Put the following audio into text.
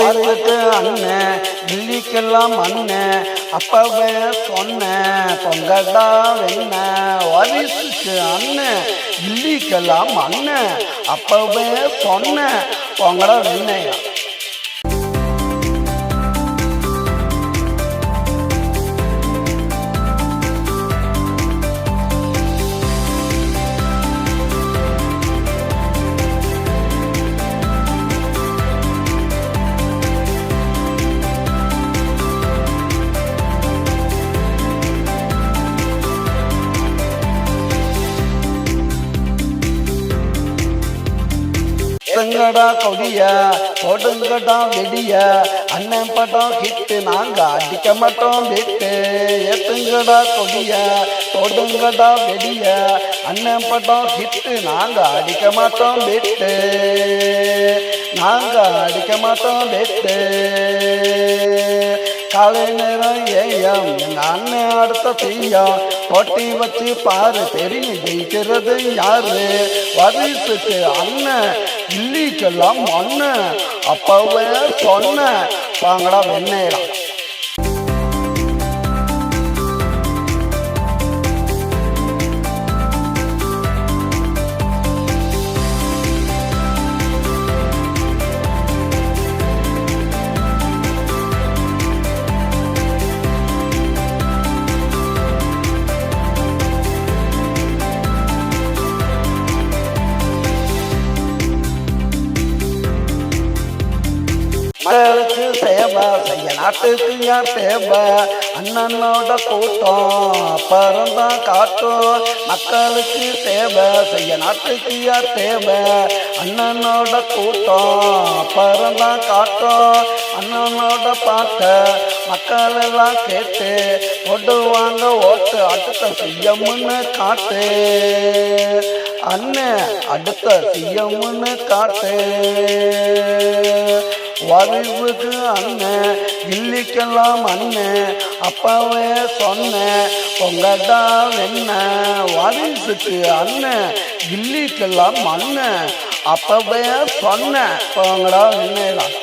பாரதிக்கு அண்ணன் டில்லிக்கெல்லாம் அண்ணன் அப்பவே சொன்னேன் பொங்கடா வெண்ண வரிசுக்கு அண்ணன் டில்லிக்கெல்லாம் அண்ணன் அப்பவே சொன்னேன் பொங்கடா வெண்ணையா எங்கடா கொடிய போடுங்கடா வெடிய. அண்ணன் படம் கிட்டு நாங்க அடிக்க மாட்டோம் விட்டு. ஏத்துங்கடா கொடிய போடுங்கடா வெடிய. அண்ணன் படம் கிட்டு நாங்க அடிக்க மாட்டோம் விட்டு. நாங்க அடிக்க மாட்டோம் விட்டு. காலை நேரம் ஏயம் எங்க அண்ணன் அடுத்த தீயா போட்டி வச்சு பாரு தெரிஞ்சு ஜெயிக்கிறது யாரு வரிசுக்கு அண்ணன் இல்லிக்கெல்லாம் மண்ணு அப்பவே சொன்ன வாங்கடா வெண்ணேலாம் மக்களுக்கு சேவை செய்ய நாட்டுக்கு யார் தேவை? அண்ணனோட கூட்டம் அப்புறம் தான் காட்டும். மக்களுக்கு சேவை செய்ய நாட்டுக்கு யார் தேவை? அண்ணனோட கூட்டம் அப்புறம் தான் காட்டும். அண்ணனோட பாட்டை மக்கள் எல்லாம் கேட்டு ஓடுவாங்க ஓட்டு அடுத்த செய்யமுன்னு காட்டு. அண்ணன் அடுத்த செய்யமுன்னு காட்டு. வரிவுக்கு அண்ணன் இல்லிக்கெல்லாம் அண்ணன் அப்பாவே சொன்னேன் பொங்கடா என்ன வாரிசுக்கு அண்ணன் கில்லிக்கெல்லாம் அண்ணன் அப்பவே சொன்னேன் பொங்கடா வெண்ணலாம்